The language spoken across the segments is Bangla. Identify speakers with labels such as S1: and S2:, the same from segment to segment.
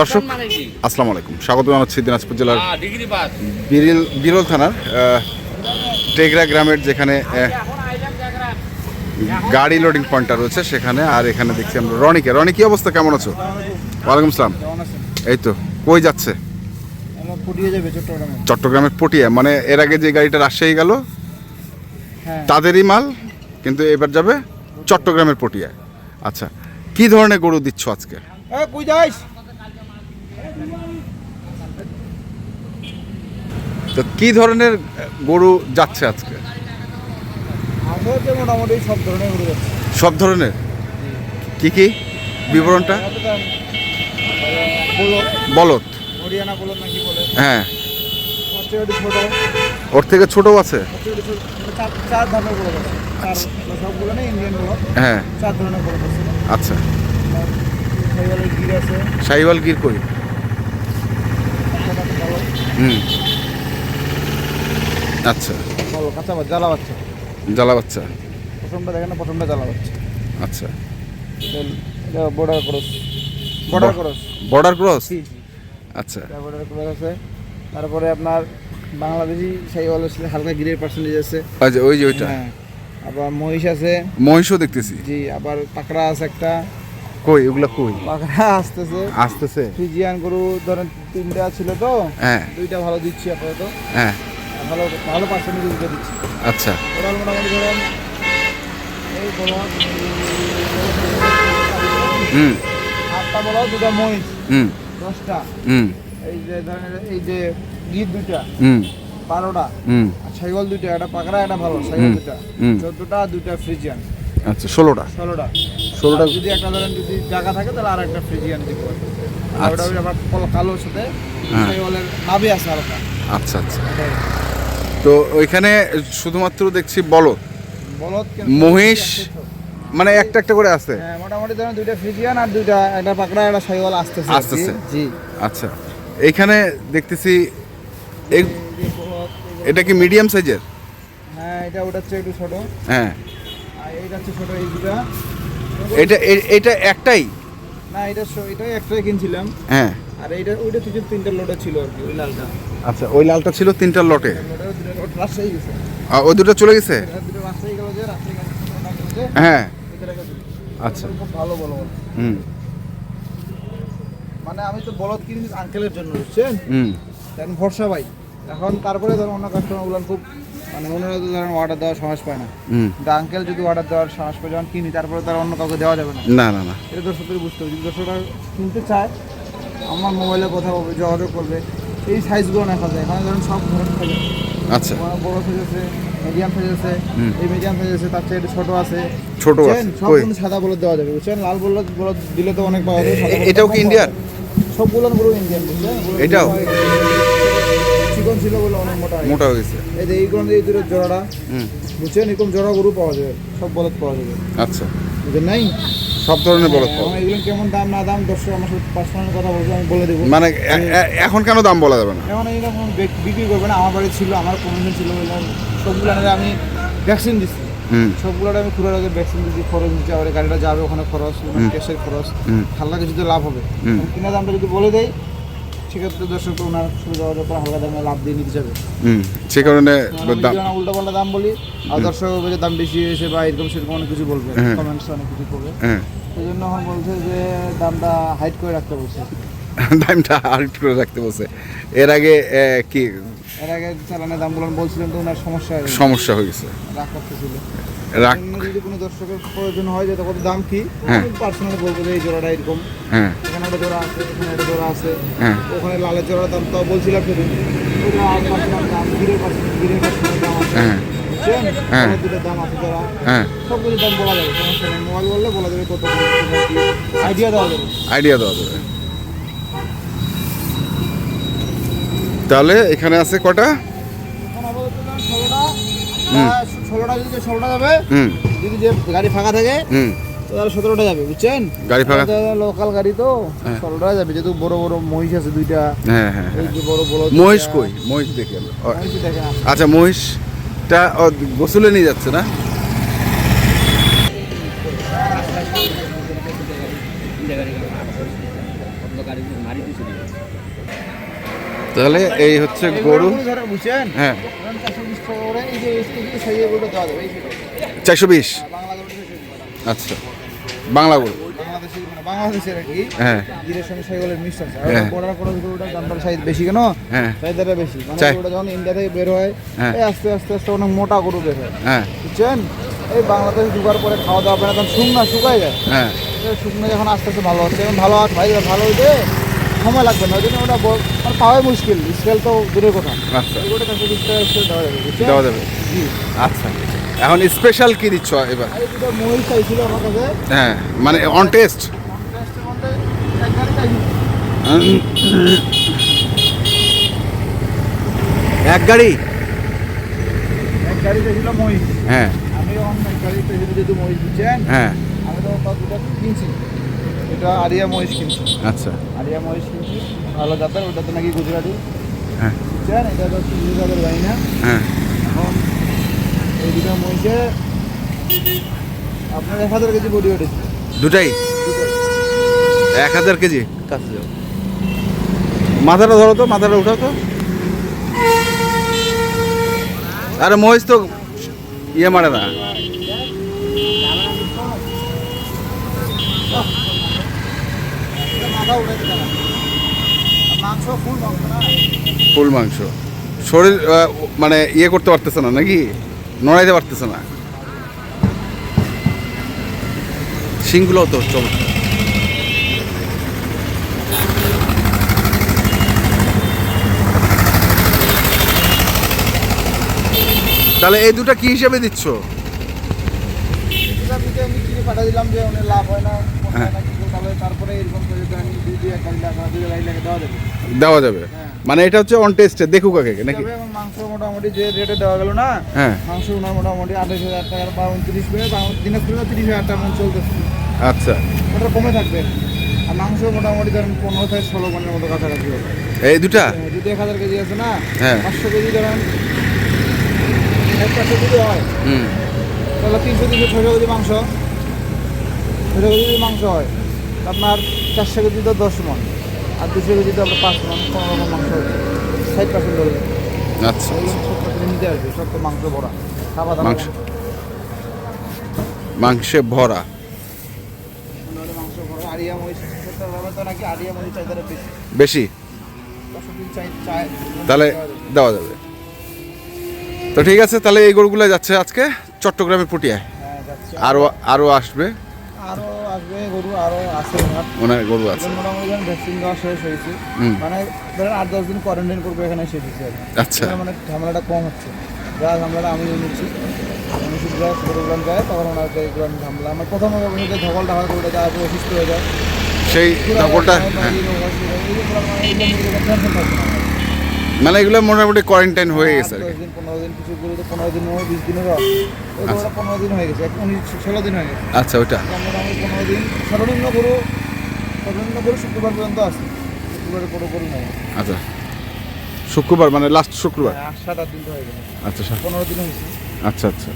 S1: দর্শক আসসালামু আলাইকুম। স্বাগত জানাচ্ছি দিনাজপুর জেলার
S2: পাস
S1: বিরিল বিরল থানার টেগরা গ্রামের যেখানে গাড়ি লোডিং পয়েন্টটা রয়েছে সেখানে। আর এখানে দেখছি আমরা রনিকে। রনি কি অবস্থা? কেমন আছো? ওয়ালাইকুম সালাম। এই তো কই যাচ্ছে? চট্টগ্রামের পটিয়া মানে এর আগে যে গাড়িটা রাজশাহী গেল
S3: হ্যাঁ।
S1: তাদেরই মাল কিন্তু এবার যাবে চট্টগ্রামের পটিয়া। আচ্ছা কি ধরনের গরু দিচ্ছ আজকে?
S3: এ কই যাইস
S1: তো কি ধরনের গরু যাচ্ছে আজকে?
S3: মোটামুটি সব ধরনের যাচ্ছে।
S1: সব ধরনের? কি কি? বিবরণটা? বলত হ্যাঁ। ওর থেকে ছোটও আছে?
S3: ছোট। মানে আছে। চার সবগুলো না ইন্ডিয়ান বলদ।
S1: হ্যাঁ। আচ্ছা। সাইওয়াল গির কই?
S3: ভালো
S1: হুম। আচ্ছা।
S3: কাঁচা জ্বালা বাচ্চা?
S1: জ্বালা বাচ্চা?
S3: প্রথমটা দেখেন না প্রথমটা জ্বালা বাচ্চা।
S1: আচ্ছা।
S3: এটা border cross border cross
S1: border cross আচ্ছা।
S3: বর্ডার ক্রস আছে। তারপরে আপনার বাংলাদেশি হালকা গিরের পার্সেন্টেজ আছে।
S1: আচ্ছা ওই যে ওইটা।
S3: হ্যাঁ। আবার মহিষ আছে।
S1: মহিষও দেখতেছি।
S3: জি আবার পাকড়া আছে একটা।
S1: কই ওগুলা কই?
S3: পাকড়া আসতেছে।
S1: আসতেছে?
S3: ফ্রিজিয়ান গরু ধরেন তিনটা ছিল তো
S1: হ্যাঁ।
S3: দুইটা ভালো দিচ্ছি আপাতত।
S1: হ্যাঁ।
S3: ভালো ভালো পার্সেন্টেজ দুটো দিচ্ছি।
S1: আচ্ছা।
S3: ওরা মোটামুটি ধরেন এই বলো
S1: হুম।
S3: আটটা বলো দুটা মহিষ
S1: হুম।
S3: দশটা।
S1: হুম।
S3: এই যে ধরেন এই যে গির দুইটা
S1: হুম।
S3: বারোটা
S1: হুম।
S3: ছাগল দুইটা একটা পাকড়া একটা ভালো ছাগল
S1: হুম।
S3: চোদ্দটা দুইটা ফ্রিজিয়ান
S1: আচ্ছা ষোলোটা।
S3: ষোলোটা।
S1: ষোলোটা
S3: যদি একটা ধরেন যদি জায়গা থাকে তাহলে আর একটা ফ্রিজিয়ান দিব। আর
S1: আচ্ছা।
S3: ওটা আবার কল- কালোর সাথে
S1: হ্যাঁ।
S3: নাভি আছে হালকা।
S1: আচ্ছা আচ্ছা। তো ওইখানে শুধুমাত্র দেখছি বলো
S3: বলদ
S1: মহিষ মানে একটা একটা করে আছে?
S3: হ্যাঁ মোটামুটি ধরেন দুইটা ফ্রিজিয়ান আর দুইটা একটা পাকড়া একটা ছাগল আসতেছে
S1: আসতেছে।
S3: জি।
S1: আচ্ছা। এইখানে দেখতেছি
S3: বলদ,
S1: এটা কি মিডিয়াম সাইজের
S3: হ্যাঁ এটা ওটা হচ্ছে একটু ছোট।
S1: হ্যাঁ।
S3: আর এইটা হচ্ছে ছোট এই দুটা
S1: এটা এটা একটাই?
S3: না এটা এটাই একটাই কিনছিলাম।
S1: হ্যাঁ।
S3: আর এইটা ওইটা থেকে তিনটা লোডে ছিল আর কি ওই লালটা।
S1: আচ্ছা ওই লালটা ছিল তিনটার লটে আর ওই দুটো চলে গেছে?
S3: এটা
S1: হ্যাঁ।
S3: এটা দিল।
S1: আচ্ছা।
S3: খুব ভালো বলো।
S1: হুম।
S3: মানে আমি তো বলদ কিনি আঙ্কেলের জন্য বুঝছেন?
S1: হুম।
S3: ভরসা ভাই। এখন তারপরে ধরুন অন্য কাস্টমারগুলো খুব মানে ওনারা তো ধরেন অর্ডার দেওয়ার সাহস পায় না।
S1: হুম।
S3: কিন্তু আঙ্কেল যদি অর্ডার দেওয়ার সাহস পায় যখন কিনি তারপরে তার অন্য কাউকে দেওয়া যাবে না।
S1: না না না।
S3: এটা দর্শকদের বুঝতে হবে। যদি দর্শকরা কিনতে চায় আমার মোবাইলে কথা বলবে যোগাযোগ করবে এই সাইজগুলো দেখা যায় এখানে ধরুন সব ধরনের থাকে
S1: আচ্ছা।
S3: বড় সাইজ আছে মিডিয়াম সাইজ আছে। এই মিডিয়াম সাইজ আছে তার চেয়ে ছোট আছে।
S1: ছোট আছে।
S3: সব সাদা বলদ দেওয়া যাবে। বুঝছেন? লাল বলদ দিলে তো অনেক পাওয়া যাবে
S1: এটাও কি ইন্ডিয়ান?
S3: সবগুলো পুরো ইন্ডিয়ান বুঝছেন
S1: এটাও?
S3: চিকন ছিল বলে অনেক মোটা
S1: মোটা হয়ে গেছে।
S3: এই যে এই কোন এই দুটো জোড়াটা
S1: হুম।
S3: বুঝছেন? এরকম জোড়া গরু পাওয়া যাবে সব বলদ পাওয়া যাবে।
S1: আচ্ছা।
S3: বুঝলেন নাই?
S1: সব ধরনের বলদ
S3: এখন এগুলো কেমন দাম না দাম দর্শক আমার সাথে পার্সোনাল কথা বলবে আমি বলে দেবো।
S1: মানে এখন কেন দাম বলা যাবে না?
S3: এখন এইরকম বিক- বিক্রি করবে না আমার বাড়ি ছিল আমার কমিশন ছিল এরকম সবগুলো আমি ভ্যাকসিন দিচ্ছি সবগুলো আমি খুঁড়ে রাখে ভ্যাকসিন দিচ্ছি খরচ দিচ্ছি আবার গাড়িটা যাবে ওখানে খরচ ক্যাশের খরচ
S1: হুম।
S3: হালকা কিছুতে লাভ হবে। কিনা দামটা যদি বলে দেয় সেক্ষেত্রে দর্শক ওনার হালকা দামে লাভ দিয়ে নিতে যাবে
S1: হুম সে কারণে দাম
S3: উল্টা পাল্টা দাম বলি আর দর্শক দাম বেশি হয়েছে বা এরকম সেরকম অনেক কিছু বলবে
S1: হ্যাঁ।
S3: কমেন্টস অনেক কিছু করবে।
S1: হ্যাঁ।
S3: সেই জন্য এখন বলছে যে দামটা হাইট করে রাখতে বলছে।
S1: দামটা একটু করে রাখতে বসে এর আগে কি?
S3: এর আগে চালানের দামগুলো বলছিলেন তো ওনার সমস্যা
S1: সমস্যা হয়ে গেছে।
S3: রাগ করতেছিল।
S1: রাখ
S3: যদি কোনো দর্শকের প্রয়োজন হয় যে কত দাম কি?
S1: হ্যাঁ।
S3: আমি পার্সোনালি বলব যে এই জোড়াটা এরকম।
S1: হ্যাঁ।
S3: এখানে একটা জোড়া আছে এখানে একটা জোড়া আছে।
S1: হ্যাঁ।
S3: ওখানে লালের জোড়ার দাম তো বলছিলাম সেদিন দাম গিরের পার্সোনাল গিরের পার্সোনাল দাম আছে।
S1: হ্যাঁ। হ্যাঁ।
S3: দাম আছে
S1: হ্যাঁ।
S3: সব কিছু দাম বলা যাবে সমস্যা নেই। মোবাইল বললে বলা যাবে কত আইডিয়া দেওয়া যাবে।
S1: আইডিয়া দেওয়া যাবে। তাহলে এখানে আছে কটা?
S3: ষোলোটা যদি ষোলোটা যাবে
S1: হুম।
S3: যদি যে গাড়ি ফাঁকা থাকে
S1: হুম।
S3: তো তাহলে সতেরোটা যাবে বুঝছেন?
S1: গাড়ি ফাঁকা?
S3: লোকাল গাড়ি তো
S1: হ্যাঁ।
S3: ষোলোটা যাবে যেহেতু বড় বড় মহিষ আছে দুইটা
S1: হ্যাঁ হ্যাঁ
S3: এই
S1: হ্যাঁ।
S3: যে বড় বড়
S1: মহিষ কই? মহিষ দেখি আচ্ছা মহিষটা গোসলে নিয়ে যাচ্ছে না? তাহলে এই হচ্ছে গরু হ্যাঁ
S3: চারশো বিশ
S1: আচ্ছা বাংলা গরু
S3: মানে
S1: হ্যাঁ হ্যাঁ।
S3: বেশি কেন
S1: হ্যাঁ
S3: বেশি মানে হয়
S1: হ্যাঁ।
S3: আস্তে আস্তে আস্তে অনেক মোটা গরু হয়
S1: হ্যাঁ
S3: বুঝছেন এই বাংলাদেশ খাওয়া দাওয়া তখন শুকনা যায়
S1: হ্যাঁ
S3: শুকনো যখন আস্তে আস্তে ভালো হচ্ছে ভালো ভাই ভালো সময় লাগবে না ওই জন্য ওটা মানে পাওয়াই মুশকিল স্কেল তো দূরের কথা।
S1: আচ্ছা।
S3: দেওয়া যাবে জি।
S1: আচ্ছা। এখন স্পেশাল কি দিচ্ছ এবার?
S3: দুটো মহিষ চাইছিল আমার কাছে।
S1: হ্যাঁ মানে অন টেস্ট
S3: এক গাড়ি?
S1: এক গাড়ি
S3: চাইছিল মহিষ।
S1: হ্যাঁ।
S3: আমি অন্য গাড়ি চাইছিল যেহেতু মহিষ বুঝছেন?
S1: হ্যাঁ।
S3: আমি তো কিনছি। এটা আরিয়া মহিষ কিনছি
S1: আচ্ছা।
S3: আরিয়া মহিষ কিনছি ভালো জাতের ওটাতে নাকি গুজরাটি।
S1: হ্যাঁ।
S3: বুঝছেন? এটা তো গুজরাটের না
S1: হ্যাঁ।
S3: এখন এই দুটো মহিষে আপনার এক হাজার কেজি বডি ওঠেছে
S1: দুটোই। এক হাজার কেজি?
S3: কাছে যাও।
S1: মাথাটা ধরো তো মাথাটা উঠাও তো। আরে মহিষ তো ইয়ে মারে না
S3: মাথা উঠেছে না মাংস ফুল মাংস
S1: শরীর মানে ইয়ে করতে পারতেছে না নাকি? নড়াইতে পারতেছে না। শিংগুলো তো চমৎকার। তাহলে এই দুটা কি হিসেবে দিচ্ছ?
S3: দিলাম যে লাভ হয় না তাহলে তারপরে এরকম করে আমি দুই দুই এক গাড়ি লাগা দুই গাড়ি লাগে দেওয়া যাবে।
S1: দেওয়া যাবে।
S3: হ্যাঁ।
S1: মানে এটা হচ্ছে অন টেস্টে দেখুক আগে নাকি?
S3: মাংস মোটামুটি যে রেটে দেওয়া গেল না
S1: হ্যাঁ।
S3: মাংস ওনার মোটামুটি আঠাশ হাজার টাকার বা উনত্রিশ বা দিনাজপুরে তিরিশ হাজার টাকা মন চলতেছে।
S1: আচ্ছা।
S3: ওটা কমে থাকবে। আর মাংস মোটামুটি ধরেন পনেরো থেকে ষোলো মনের মতো কাছাকাছি হবে।
S1: এই দুটা?
S3: হ্যাঁ, যদি এক হাজার কেজি আছে না
S1: হ্যাঁ।
S3: পাঁচশো কেজি ধরেন এক পাঁচশো যদি হয়
S1: হুম।
S3: তাহলে তিনশো তিনশো ছশো কেজি মাংস। ছশো কেজি মাংস হয় আপনার চারশো কেজি তো দশ মন আর দুশো কেজি তো আপনার পাঁচ মন পনেরো মন মাংস ষাট পার্সেন্ট ধরবে।
S1: আচ্ছা
S3: নিতে আসবে সব তো মাংস ভরা।
S1: মাংস। মাংসে ভরা।
S3: মাংস ভরা আরিয়া মহিষ তো নাকি আরিয়া মহিষ চাহিদাটা বেশি।
S1: তাহলে দেওয়া যাবে। তো ঠিক আছে তাহলে এই গরুগুলো যাচ্ছে আজকে চট্টগ্রামের পুটিয়ায়।
S3: হ্যাঁ
S1: আরও আরও আসবে।
S3: আরও আসবে গরু আরও আছে ওনার।
S1: ওনার গরু আছে।
S3: মোটামুটি ভ্যাকসিন দেওয়া শেষ হয়েছে। মানে ধরেন আট দশ দিন কোয়ারেন্টাইন করব এখানে শেষ হয়েছে।
S1: আচ্ছা।
S3: মানে ঝামেলাটা কম হচ্ছে। যা ঝামেলাটা আমি নিচ্ছি। আমি শুধু যা ছোটোগুলান যায় তখন ওনার এগুলো ঝামেলা। আমার প্রথম অসুস্থ হয়ে যায়।
S1: সেই ধকলটা মানে এগুলো মোটামুটি কোয়ারেন্টাইন হয়ে গেছে আর
S3: দিন পনেরো দিন কিছু গরু তো পনেরো দিন হয় বিশ দিনেরও। হয়। পনেরো দিন হয়ে গেছে উনিশ ষোলো দিন হয়ে গেছে।
S1: আচ্ছা
S3: মোটামুটি পনেরো দিন সর্বনিম্ন গরু সর্বনিম্ন গরু শুক্রবার পর্যন্ত আছে। শুক্রবারে কোনো গরু নেই।
S1: আচ্ছা। শুক্রবার মানে লাস্ট শুক্রবার?
S3: সাত আট দিন হয়ে গেছে।
S1: আচ্ছা
S3: পনেরো দিন হয়েছে।
S1: আচ্ছা আচ্ছা।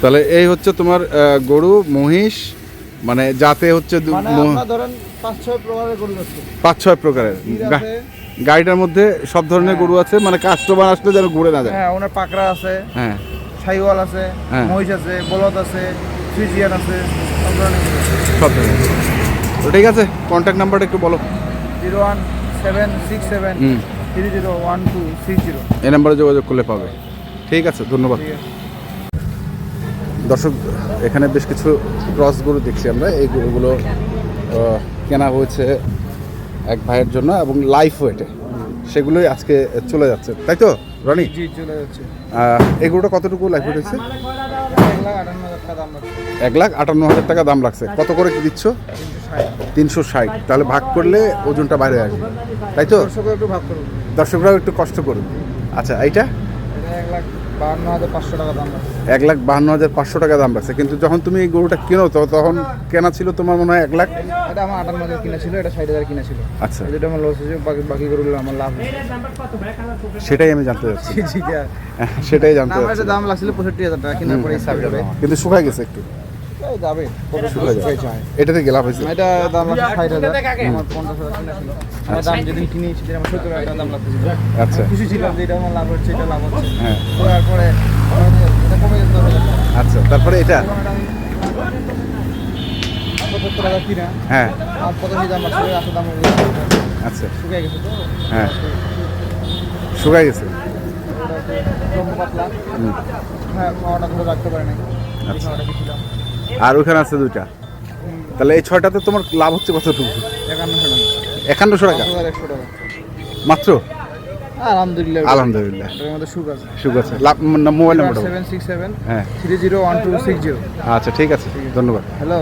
S1: তাহলে এই হচ্ছে তোমার গরু মহিষ মানে যাতে হচ্ছে
S3: মানে ধরেন পাঁচ ছয় প্রকারের গরু
S1: পাঁচ ছয় প্রকারের। গাড়িটার মধ্যে সব ধরনের। গরু আছে মানে কাস্টমার আসলে যেন ঘুরে না যায়।
S3: হ্যাঁ ওনার পাকড়া আছে
S1: হ্যাঁ।
S3: সাইওয়াল আছে
S1: হ্যাঁ।
S3: মহিষ আছে বলদ আছে ফ্রিজিয়ান আছে সব ধরনের
S1: সব ধরনের। তো ঠিক আছে কন্ট্যাক্ট নাম্বারটা একটু বলো।
S3: Zero one seven six seven three zero one two six zero.
S1: এই নাম্বারে যোগাযোগ করলে পাবে। ঠিক আছে ধন্যবাদ। দর্শক এখানে বেশ কিছু ক্রস গরু দেখছি আমরা। এই গরুগুলো কেনা হয়েছে এক ভাইয়ের জন্য এবং লাইফ ওয়েটে সেগুলোই আজকে চলে যাচ্ছে। তাই তো রনি?
S3: জি চলে যাচ্ছে।
S1: আহ, কতটুকু লাইফ ওয়েট হয়েছে?
S3: এক লাখ আটান্ন হাজার টাকা দাম লাগছে
S1: কত করে কি দিচ্ছ?
S3: তিনশো ষাট।
S1: তাহলে ভাগ করলে ওজনটা বাইরে আসবে। তাই তো? দর্শকরাও একটু কষ্ট করুন। আচ্ছা এইটা?
S3: এক লাখ বাহান্ন হাজার পাঁচশো টাকা দাম
S1: এক লাখ বাহান্ন হাজার পাঁচশো টাকা দাম রাখছে। কিন্তু যখন তুমি এই গরুটা কিনো তো তখন কেনা ছিল তোমার মনে হয় এক লাখ?
S3: এটা আমার আটান্ন হাজার কিনা ছিল এটা ষাট হাজার কিনা ছিল।
S1: আচ্ছা।
S3: যেটা আমার লস হয়েছে বাকি বাকি গরুগুলো আমার লাভ
S1: সেটাই আমি জানতে চাচ্ছি। সেটাই জানতে চাচ্ছি।
S3: দাম লাগছিল পঁয়ষট্টি হাজার টাকা কেনার পরে
S1: কিন্তু শুকাই গেছে একটু।
S3: যাবে
S1: এটাতে গেলাম হয়েছে।
S3: এটা দাম ষাট হাজার। আমার পঞ্চাশ হাজার আমার দাম যেদিন কিনি সেদিন আমার সত্তর হাজার দাম লাগতেছিল
S1: আচ্ছা।
S3: খুশি ছিলাম যে এটা আমার লাভ হচ্ছে এটা লাভ হচ্ছে।
S1: হ্যাঁ।
S3: তারপরে এটা কমে।
S1: আচ্ছা তারপরে এটা?
S3: পঁচাত্তর কিনা।
S1: হ্যাঁ।
S3: আর পঁচাশি দাম আছে আসলে দাম
S1: আচ্ছা।
S3: শুকিয়ে গেছে তো?
S1: হ্যাঁ। শুকাই গেছে?
S3: পাতলা। হ্যাঁ খাওয়াটা ধরে রাখতে পারে নাই
S1: আচ্ছা।
S3: খাওয়াটা
S1: আর ওইখানে আছে দুইটা। তাহলে এই ছয়টাতে তোমার লাভ হচ্ছে কতটুকু?
S3: একান্নশো টাকা।
S1: একান্নশো টাকা মাত্র?
S3: আলহামদুলিল্লাহ।
S1: আলহামদুলিল্লাহ।
S3: সুখ আছে।
S1: সুখ আছে। Mobile number
S3: seven six seven
S1: হ্যাঁ।
S3: Three zero one two six zero
S1: আচ্ছা ঠিক আছে। ধন্যবাদ।
S3: হ্যালো